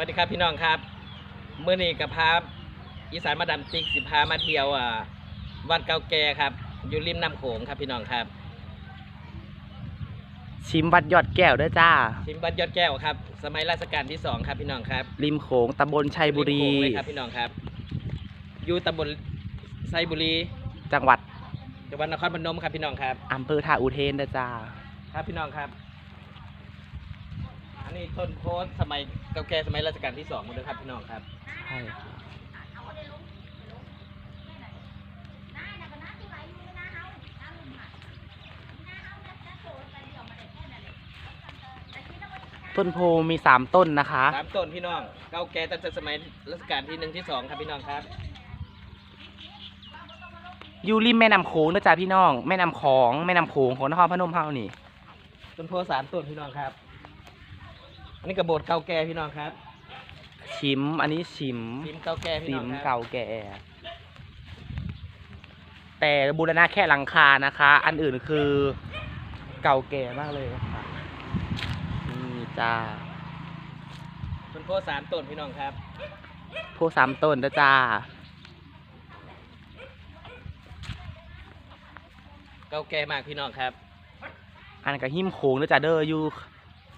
วัสดีครับพี่น้องครับเมื่อนี้กับพาอีสานมาดามติ๊กสิพามาเที่ยวอ่าวัดเก่าแก่ครับ อยู่ริมน้ำโขงครับพี่น้องครับ ชิมวัดยอดแก้วด้วยจ้า ชิมวัดยอดแก้วครับ สมัยรัชกาลที่สองครับพี่น้องครับ ริมโขงตำบลชัยบุรีมโขงเลยครับพี่น้องครับ อยู่ตำบลไซบุรี จังหวัดจังหวัดนครพนมครับพี่น้องครับอำเภอท่าอุเทนด้วยจ้าครับพี่น้องครับ อันนี้ต้นโพสต์สมัยเก่าแก่สมัยรัชกาลที่สองหมดเลยครับพี่น้องครับ ใช่ค่ะต้นโพมีสามต้นนะคะ สามต้นพี่น้องเก่าแก่ตั้งแต่สมัยรัชกาลที่หนึ่งที่สองครับพี่น้องครับ อยู่ริมแม่น้ำโขงนะจ้าพี่น้อง แม่น้ำของแม่น้ำโขงของนครพนมเฮานี่ ต้นโพสามต้นพี่น้องครับ อันนี้กระโบดเก่าแก่พี่น้องครับชิม อันนี้ชิมซิมเก่าแก่พี่ซิน้อมงครับเก่าแก่ แต่บูรณะแค่หลังคานะคะ อันอื่นคือเก่าแก่มากเลยค่ะนี่จ้าต้นโพสามต้นพี่น้องครับพวกสามต้นนะจ้า เก่าแก่มากพี่น้องครับ อันกับหิมโขงนะจ้าเด้ออยู่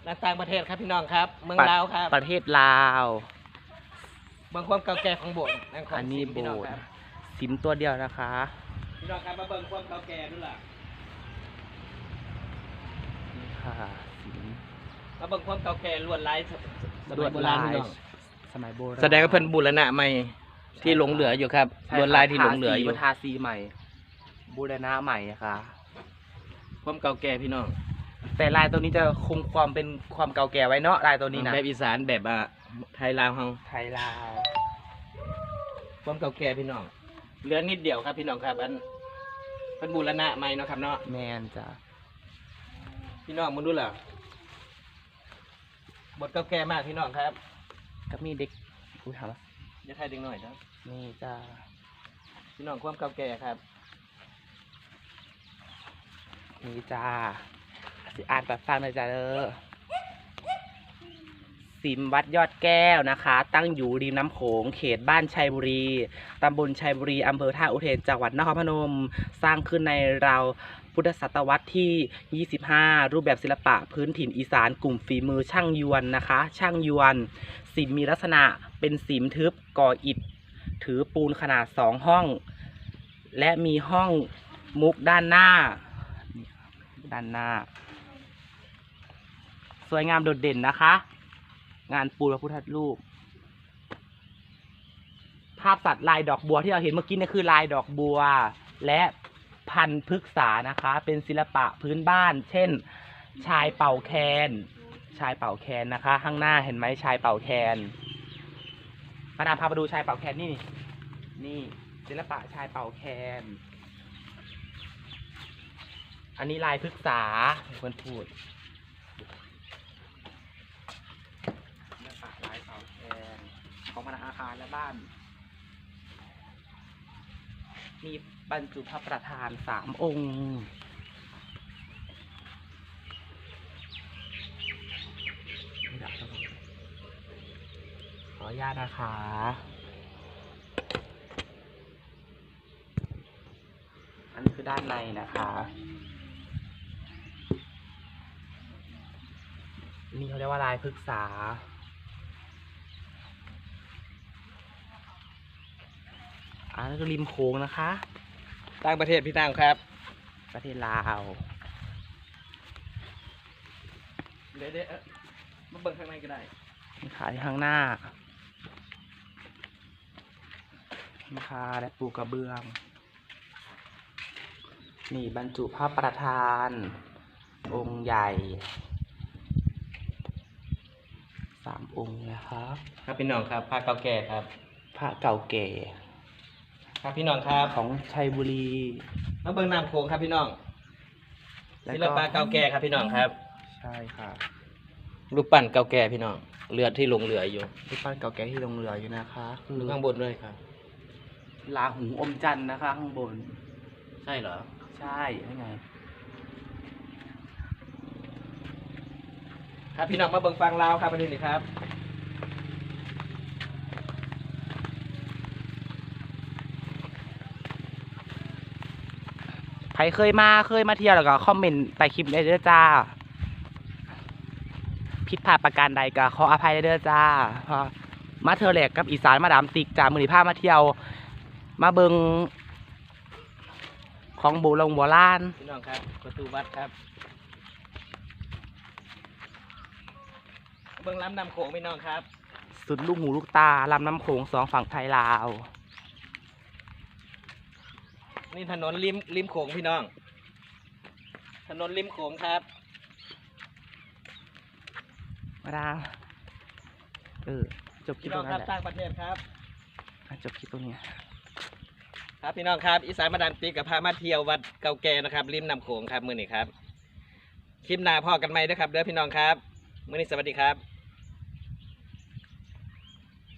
และต่างประเทศครับพี่น้องครับ เมืองประลาวครับประเทศลาวเมืองความเก่าแก่ของโบสถ์นั่นของอันนี้ซิมพี่น้องโบสถ์ครับสิมตัวเดียวนะคะ พี่น้องครับมาเบิ่งความเก่าแก่ด้วยล่ะนี่ค่ะสิมมาเบิ่งความเก่าแก่ลวดลายสสลมัวยดโบราลาณพี่ยน้องสมัยโบราณแสดงว่าเพิ่นบูรณะใหม่ที่หลงเหลืออยู่ครับใช่ลวดลายที่หลงเหลืออยู่ทาสีใหม่บูรณะใหม่ค่ะ ความเก่าแก่พี่น้อง แต่ลายตัวนี้จะคงความเป็นความเก่าแก่ไว้เนาะลายตัวนี้นะแบบอีสานแบบอะไทยลาวเฮาไทยลาวความเก่าแก่พี่น้องเหลือนิดเดียวครับพี่น้องครับอันเป็นบูรณะใหม่เนาะครับเนาะแมนจ้ะพี่น้องมึงดูล่ะบทเก่าแก่มากพี่น้องครับก็มีเด็กผู้ถามว่าอย่าไทยเด็กหน่อยนะนี่จ้าพี่น้องความเก่าแก่ครับนี่จ้า สิอ่านปัดฟังหน่อยจ้าเด้อสิมวัดยอดแก้วนะคะ ตั้งอยู่ริมน้ำโขง เขตบ้านชัยบุรี ตำบลชัยบุรี อำเภอท่าอุเทน จังหวัดนครพนม สร้างขึ้นในราวพุทธศตวรรษที่ 25 รูปแบบศิลปะพื้นถิ่นอีสานกลุ่มฝีมือช่างยวนนะคะ ช่างยวน สิมมีลักษณะเป็นสิมทึบก่ออิฐ ถือปูนขนาดสองห้อง และมีห้องมุกด้านหน้า ด้านหน้า สวยงามโดดเด่นนะคะ งานปูนพระพุทธรูป ภาพสัตว์ลายดอกบัวที่เราเห็นเมื่อกี้นี่คือลายดอกบัว และพันธุ์พฤกษานะคะ เป็นศิลปะพื้นบ้าน เช่น ชายเป่าแคน ชายเป่าแคนนะคะ ข้างหน้าเห็นไหมชายเป่าแคนมาดามพาไปดูชายเป่าแคนนี่นี่ศิลปะชายเป่าแคนอันนี้ลายพฤกษาเพื่อนพูดศิลปะลายเป่าแคน ของพนักอาและบ้าน มีบรรจุพระประธานสามองค์ขออนุญาตนะคะอันนี้คือด้านในนะคะนี่เขาเรียกว่าลายพฤกษา อันนี้ก็ริมโค้งนะคะ ต่างประเทศพี่ต่างครับ ประเทศลาวเดี๋ยวเดี๋ยวเอ่อมาเบิ่งข้างในก็ได้นี่ค่ะที่ข้างหน้านี่ค่ะและปูกระเบื้อง นี่บรรจุพระประธาน องค์ใหญ่สามองค์นะครับ ครับพี่น้องครับพระเก่าแก่ครับ พระเก่าแก่ ครับพี่น้องครับของชัยบุรีมาเบิ่งน้ำโขงครับพี่น้องแล้วศิลก็ปะเก่าแก่ครับพี่น้องครับ ใช่ค่ะรูปปั้นเก่าแก่พี่น้องเลือดที่หลงเหลืออยู่รูปปั้นเก่าแก่ที่ลงเรืออยู่นะคะคือข้างบนด้วยครับลาหูอมจันทร์นะคะ ข้างบน ใช่เหรอ ใช่ยังไง ครับพี่น้องมาเบิ่งฟังลาวครับประเด็นนี้ครับ รเคยมาเคยมาเที่ยวแล้วก็คอมเมนต์ใต้คลิปได้เด้อจ้า ผิดพลาดประการใดก็ขออภัยเด้อจ้าเพราะมาเธอแหลกกับอีสานมาดามติกจากมือนีพามาเที่ยว มาเบิงของโบราณโบราณพี่น้องครับประตูวัดครับเบื้องล้ำนำโขงพี่น้องครับ สุดลูกหูลูกตาลำน้ำโขงสองฝั่งไทยลาว นี่ถนนริมริมโขงพี่น้อง ถนนริมโขงครับมาดามเออจบคลิพี่ปน้ตอรงงคนั้รับนแหละสร้างประเทศครับ อะจบคลิปตรงนี้ครับพี่น้องครับอีสานมาดามติกกับพามาเที่ยววัดเก่าแก่นะครับริมน้ำโขงครับมือนี้ครับคลิปหน้าพ่อกันไหมนะครับเด้อพี่น้องครับมือนี้สวัสดีครับ